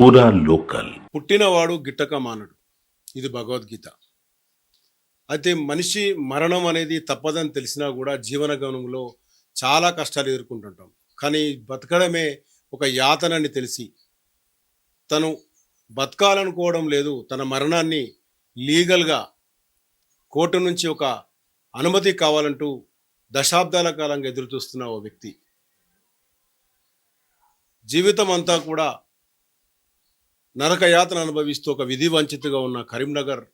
పూరా లోకల్. పుట్టినవాడు గిట్టక మానడు ఇది భగవద్గీత. అయితే మనిషి మరణం అనేది తప్పదని తెలిసినా కూడా జీవన గమనంలో చాలా కష్టాలు ఎదుర్కొంటుంటాం. కానీ బతకడమే ఒక యాతనని తెలిసి తను బతకాలనుకోవడం లేదు. తన మరణాన్ని లీగల్గా కోర్టు నుంచి ఒక అనుమతి కావాలంటూ దశాబ్దాల కాలంగా ఎదురు చూస్తున్న ఓ వ్యక్తి. జీవితం అంతా కూడా నరకయాతన అనుభవిస్తూ ఒక విధి వంచితగా ఉన్న కరీంనగర్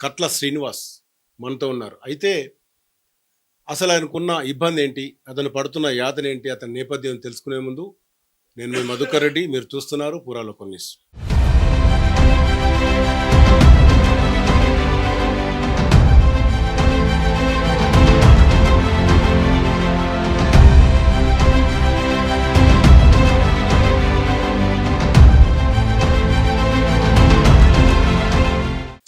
కట్ల శ్రీనివాస్ మనతో ఉన్నారు. అయితే అసలు ఆయనకున్న ఇబ్బంది ఏంటి అతను పడుతున్న యాతన ఏంటి అతని నేపథ్యం తెలుసుకునే ముందు నేను మీ మధుకర్ రెడ్డి మీరు చూస్తున్నారు పురాలో కొన్ని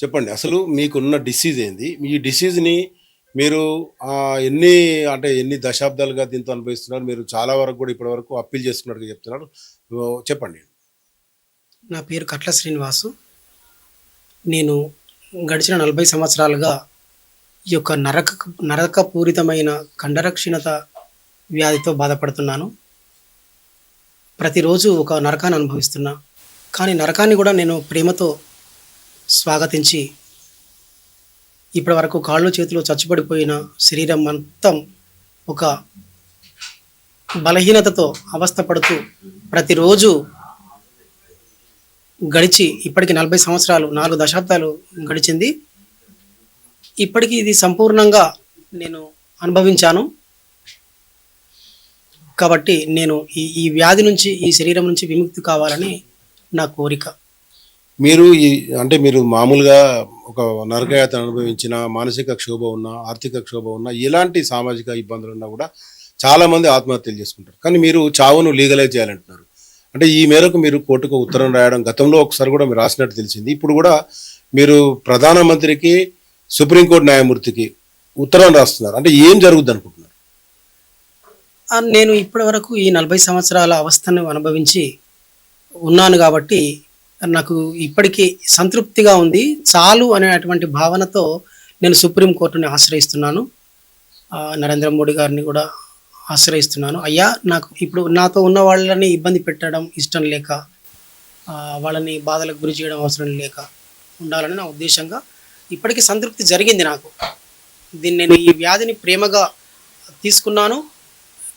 చెప్పండి అసలు మీకున్న డిసీజ్ ఏంది? ఈ డిసీజ్ని మీరు ఎన్ని అంటే ఎన్ని దశాబ్దాలుగా దీంతో అనుభవిస్తున్నారు? మీరు చాలా వరకు కూడా ఇప్పటి వరకు అప్పీల్ చేసుకున్నట్టుగా చెప్తున్నారు. చెప్పండి. నా పేరు కట్ల శ్రీనివాసు. నేను గడిచిన నలభై సంవత్సరాలుగా ఈ యొక్క నరక నరకపూరితమైన కండరక్షీణత వ్యాధితో బాధపడుతున్నాను. ప్రతిరోజు ఒక నరకాన్ని అనుభవిస్తున్నా. కానీ నరకాన్ని కూడా నేను ప్రేమతో స్వాగతించి ఇప్పటి వరకు కాళ్ళు చేతులు చచ్చుపడిపోయిన శరీరం మొత్తం ఒక బలహీనతతో అవస్థపడుతూ ప్రతిరోజు గడిచి ఇప్పటికి నలభై సంవత్సరాలు నాలుగు దశాబ్దాలు గడిచింది. ఇప్పటికీ ఇది సంపూర్ణంగా నేను అనుభవించాను. కాబట్టి నేను ఈ ఈ వ్యాధి నుంచి ఈ శరీరం నుంచి విముక్తి కావాలని నా కోరిక. మీరు ఈ అంటే మీరు మామూలుగా ఒక నరకయాతన అనుభవించిన మానసిక క్షోభ ఉన్న ఆర్థిక క్షోభ ఉన్న ఎలాంటి సామాజిక ఇబ్బందులు ఉన్నా కూడా చాలామంది ఆత్మహత్యలు చేసుకుంటారు. కానీ మీరు చావును లీగలైజ్ చేయాలంటున్నారు. అంటే ఈ మేరకు మీరు కోర్టుకు ఉత్తరం రాయడం గతంలో ఒకసారి కూడా మీరు రాసినట్టు తెలిసింది. ఇప్పుడు కూడా మీరు ప్రధానమంత్రికి సుప్రీంకోర్టు న్యాయమూర్తికి ఉత్తరం రాస్తున్నారు. అంటే ఏం జరుగుద్ది అనుకుంటున్నారు? నేను ఇప్పటి వరకు ఈ నలభై సంవత్సరాల అవస్థను అనుభవించి ఉన్నాను కాబట్టి నాకు ఇప్పటికీ సంతృప్తిగా ఉంది. చాలు అనేటువంటి భావనతో నేను సుప్రీంకోర్టుని ఆశ్రయిస్తున్నాను. నరేంద్ర మోడీ గారిని కూడా ఆశ్రయిస్తున్నాను. అయ్యా నాకు ఇప్పుడు నాతో ఉన్న వాళ్ళని ఇబ్బంది పెట్టడం ఇష్టం లేక వాళ్ళని బాధలకు గురి చేయడం అవసరం లేక ఉండాలని నా ఉద్దేశంగా ఇప్పటికీ సంతృప్తి జరిగింది నాకు. దీన్ని నేను ఈ వ్యాధిని ప్రేమగా తీసుకున్నాను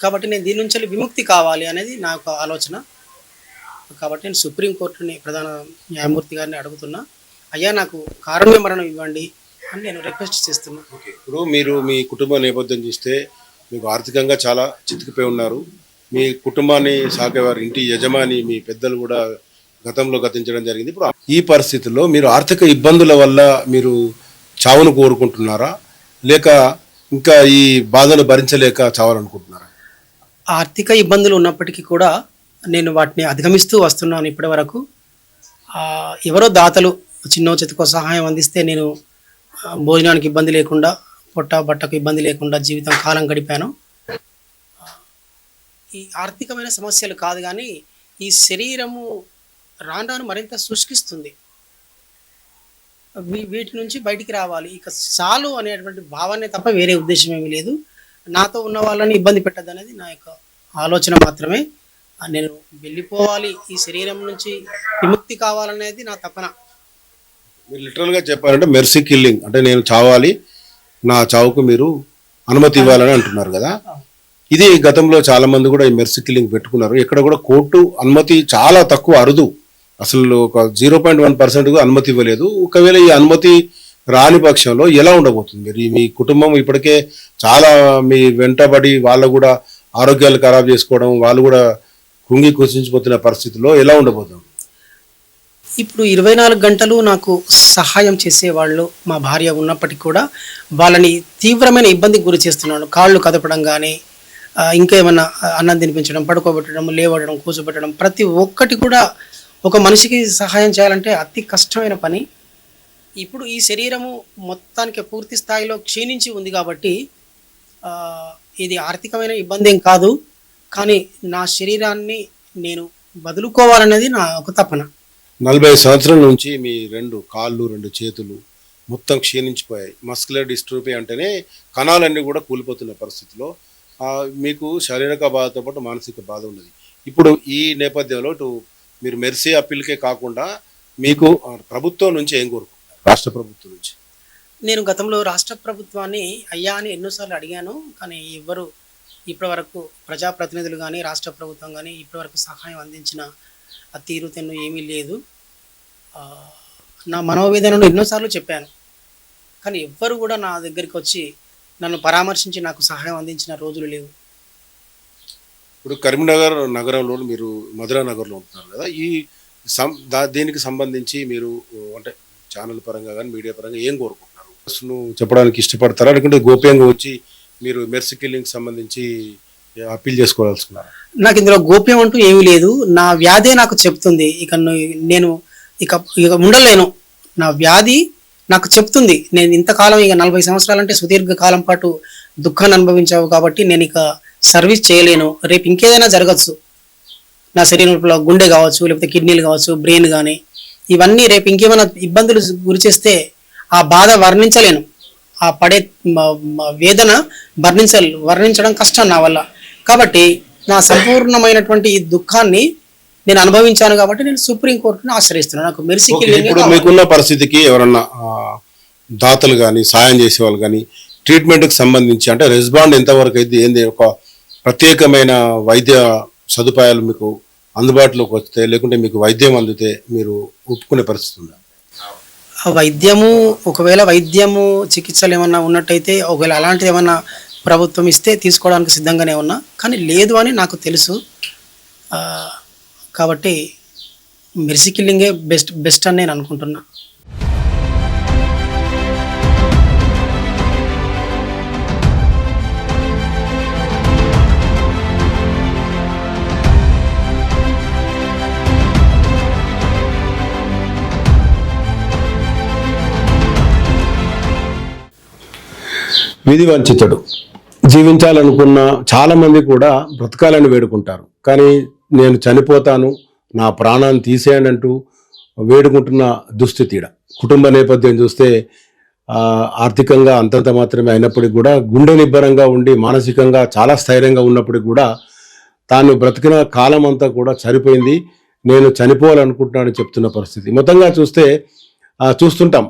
కాబట్టి నేను దీని నుంచి విముక్తి కావాలి అనేది నా యొక్క ఆలోచన. కాబట్టి నేను సుప్రీంకోర్టుని ప్రధాన న్యాయమూర్తి గారిని అడుగుతున్నా అయ్యా నాకు కారుణ్య మరణం ఇవ్వండి అని నేను రిక్వెస్ట్ చేస్తున్నా. ఇప్పుడు మీరు మీ కుటుంబ నేపథ్యం చూస్తే మీకు ఆర్థికంగా చాలా చితికిపోయి ఉన్నారు. మీ కుటుంబాన్ని సాకేవారు ఇంటి యజమాని మీ పెద్దలు కూడా గతంలో గతించడం జరిగింది. ఇప్పుడు ఈ పరిస్థితుల్లో మీరు ఆర్థిక ఇబ్బందుల వల్ల మీరు చావును కోరుకుంటున్నారా? లేక ఇంకా ఈ బాధను భరించలేక చావాలనుకుంటున్నారా? ఆర్థిక ఇబ్బందులు ఉన్నప్పటికీ కూడా నేను వాటిని అధిగమిస్తూ వస్తున్నాను ఇప్పటి వరకు ఎవరో దాతలు చిన్న చితకో సహాయం అందిస్తే నేను భోజనానికి ఇబ్బంది లేకుండా పొట్ట బట్టకు ఇబ్బంది లేకుండా జీవితం కాలం గడిపాను. ఈ ఆర్థికమైన సమస్యలు కాదు కానీ ఈ శరీరము రాను రాను మరింత శుష్కిస్తుంది. వీటి నుంచి బయటికి రావాలి. ఇక చాలు అనేటువంటి భావనే తప్ప వేరే ఉద్దేశం ఏమీ లేదు. నాతో ఉన్న వాళ్ళని ఇబ్బంది పెట్టద్దు అనేది నా యొక్క ఆలోచన మాత్రమే. నేను వెళ్ళిపోవాలి. ఈ శరీరం నుంచి విముక్తి కావాలనేది నా తపన. మీరు లిటరల్గా చెప్పాలంటే మెర్సీ కిల్లింగ్ అంటే నేను చావాలి నా చావుకు మీరు అనుమతి ఇవ్వాలని అంటున్నారు కదా. ఇది గతంలో చాలా మంది కూడా ఈ మెర్సీ కిల్లింగ్ పెట్టుకున్నారు. ఇక్కడ కూడా కోర్టు అనుమతి చాలా తక్కువ అరుదు. అసలు ఒక జీరో పాయింట్ వన్ పర్సెంట్ అనుమతి ఇవ్వలేదు. ఒకవేళ ఈ అనుమతి రాని పక్షంలో ఎలా ఉండబోతుంది? మీరు మీ కుటుంబం ఇప్పటికే చాలా మీ వెంటబడి వాళ్ళు కూడా ఆరోగ్యాలు ఖరాబ్ చేసుకోవడం వాళ్ళు కూడా కుంగి కుసించిపోతున్న పరిస్థితిలో ఎలా ఉండబోతాం? ఇప్పుడు ఇరవై నాలుగు గంటలు నాకు సహాయం చేసేవాళ్ళు మా భార్య ఉన్నప్పటికీ కూడా వాళ్ళని తీవ్రమైన ఇబ్బందికి గురి చేస్తున్నాను. కాళ్ళు కదపడం కానీ ఇంకా ఏమైనా అన్నం తినిపించడం పడుకోబెట్టడం లేవడడం కూర్చోబెట్టడం ప్రతి ఒక్కటి కూడా ఒక మనిషికి సహాయం చేయాలంటే అతి కష్టమైన పని. ఇప్పుడు ఈ శరీరము మొత్తానికి పూర్తి స్థాయిలో క్షీణించి ఉంది కాబట్టి ఇది ఆర్థికమైన ఇబ్బంది ఏం కాదు. కానీ నా శరీరాన్ని నేను వదులుకోవాలనేది నా ఒక తపన. నలభై సంవత్సరాల నుంచి మీ రెండు కాళ్ళు రెండు చేతులు మొత్తం క్షీణించిపోయాయి. మస్కులర్ డిస్ట్రోఫీ అంటేనే కణాలన్నీ కూడా కూలిపోతున్న పరిస్థితిలో మీకు శారీరక బాధతో పాటు మానసిక బాధ ఉన్నది. ఇప్పుడు ఈ నేపథ్యంలో ఇటు మీరు మెర్సీ అప్పీల్కే కాకుండా మీకు ప్రభుత్వం నుంచి ఏం కోరుకుంటారు రాష్ట్ర ప్రభుత్వం నుంచి. నేను గతంలో రాష్ట్ర ప్రభుత్వాన్ని అయ్యా అని ఎన్నోసార్లు అడిగాను కానీ ఎవ్వరు ఇప్పటివరకు ప్రజాప్రతినిధులు కానీ రాష్ట్ర ప్రభుత్వం కానీ ఇప్పటివరకు సహాయం అందించిన ఆ తీరుతెన్ను ఏమీ లేదు. నా మనోవేదనను ఎన్నోసార్లు చెప్పాను. కానీ ఎవ్వరు కూడా నా దగ్గరికి వచ్చి నన్ను పరామర్శించి నాకు సహాయం అందించిన రోజులు లేవు. ఇప్పుడు కరీంనగర్ నగరంలో మీరు మధురా నగర్లో ఉంటున్నారు కదా ఈ సం దా దీనికి సంబంధించి మీరు అంటే ఛానల్ పరంగా కానీ మీడియా పరంగా ఏం కోరుకుంటున్నారు? చెప్పడానికి ఇష్టపడతారా? లేకుంటే గోప్యంగా వచ్చి మీరు మెర్సీ కిల్లింగ్ సంబంధించి అప్పీల్ చేసుకోవాల్సుకున్నారా? నాకు ఇందులో గోప్యం అంటూ ఏమీ లేదు. నా వ్యాధే నాకు చెప్తుంది. ఇక ను- నేను ఇక ఇక ఉండలేను. నా వ్యాధి నాకు చెప్తుంది. నేను ఇంతకాలం ఇక నలభై సంవత్సరాలంటే సుదీర్ఘ కాలం పాటు దుఃఖాన్ని అనుభవించావు కాబట్టి నేను ఇక సర్వీస్ చేయలేను. రేపు ఇంకేదైనా జరగచ్చు. నా శరీరంలో గుండె కావచ్చు లేకపోతే కిడ్నీలు కావచ్చు బ్రెయిన్ కానీ ఇవన్నీ రేపు ఇంకేమైనా ఇబ్బందులు గురి చేస్తే ఆ బాధ వర్ణించలేను. ఆ పడే వేదన వర్ణించ వర్ణించడం కష్టం నా వల్ల. కాబట్టి నా సంపూర్ణమైనటువంటి ఈ దుఃఖాన్ని నేను అనుభవించాను కాబట్టి నేను సుప్రీం కోర్టును ఆశ్రయిస్తున్నాను. నాకు మెరిసి ఇప్పుడు మీకున్న పరిస్థితికి ఎవరన్నా దాతలు కానీ సాయం చేసే వాళ్ళు కానీ ట్రీట్మెంట్కి సంబంధించి అంటే రెస్పాండ్ ఎంతవరకు అయితే ఏంది ఒక ప్రత్యేకమైన వైద్య సదుపాయాలు మీకు అందుబాటులోకి వస్తే లేకుంటే మీకు వైద్యం అందితే మీరు ఒప్పుకునే పరిస్థితి ఉందా? వైద్యము ఒకవేళ వైద్యము చికిత్సలు ఏమన్నా ఉన్నట్టయితే ఒకవేళ అలాంటిది ఏమన్నా ప్రభుత్వం ఇస్తే తీసుకోవడానికి సిద్ధంగానే ఉన్నా. కానీ లేదు అని నాకు తెలుసు. కాబట్టి మెర్సికిల్లింగే బెస్ట్ బెస్ట్ అని నేను అనుకుంటున్నా. విధి వంచితుడు జీవించాలనుకున్న చాలామంది కూడా బ్రతకాలని వేడుకుంటారు. కానీ నేను చనిపోతాను నా ప్రాణాన్ని తీసేయండి అంటూ వేడుకుంటున్న దుస్థితిడ. కుటుంబ నేపథ్యం చూస్తే ఆర్థికంగా అంతంత మాత్రమే అయినప్పటికీ కూడా గుండె నిబ్బరంగా ఉండి మానసికంగా చాలా స్థైర్యంగా ఉన్నప్పటికీ కూడా తాను బ్రతికిన కాలం అంతా కూడా సరిపోయింది. నేను చనిపోవాలనుకుంటున్నానని చెప్తున్న పరిస్థితి. మొత్తంగా చూస్తే చూస్తుంటాం.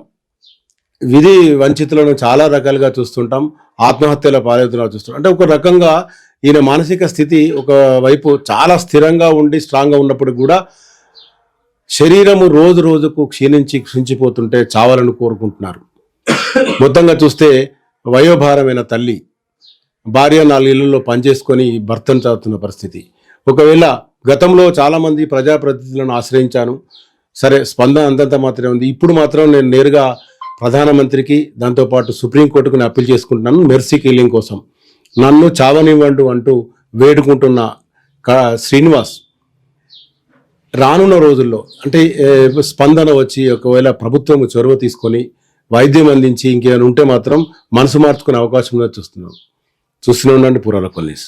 విధి వంచితులను చాలా రకాలుగా చూస్తుంటాం. ఆత్మహత్యల పాలవుతున్నారు చూస్తుంటాం. అంటే ఒక రకంగా ఈయన మానసిక స్థితి ఒక వైపు చాలా స్థిరంగా ఉండి స్ట్రాంగ్గా ఉన్నప్పుడు కూడా శరీరము రోజు రోజుకు క్షీణించి క్షీణించిపోతుంటే చావాలని కోరుకుంటున్నారు. మొత్తంగా చూస్తే వయోభారమైన తల్లి భార్య నాలుగు ఇళ్ళలో పనిచేసుకొని భర్తను చదువుతున్న పరిస్థితి. ఒకవేళ గతంలో చాలామంది ప్రజాప్రతినిధులను ఆశ్రయించాను. సరే స్పందన అంతంత మాత్రమే ఉంది. ఇప్పుడు మాత్రం నేను నేరుగా ప్రధానమంత్రికి దాంతోపాటు సుప్రీంకోర్టుకు నేను అప్పీల్ చేసుకుంటున్నాను మెర్సీ కిల్లింగ్ కోసం. నన్ను చావనివ్వండు అంటూ వేడుకుంటున్న శ్రీనివాస్ రానున్న రోజుల్లో అంటే స్పందన వచ్చి ఒకవేళ ప్రభుత్వం చొరవ తీసుకొని వైద్యం అందించి ఇంకేమైనా ఉంటే మాత్రం మనసు మార్చుకునే అవకాశం ఉందని చూస్తున్నాం చూస్తూనే ఉండండి పురాల కొల్లీస్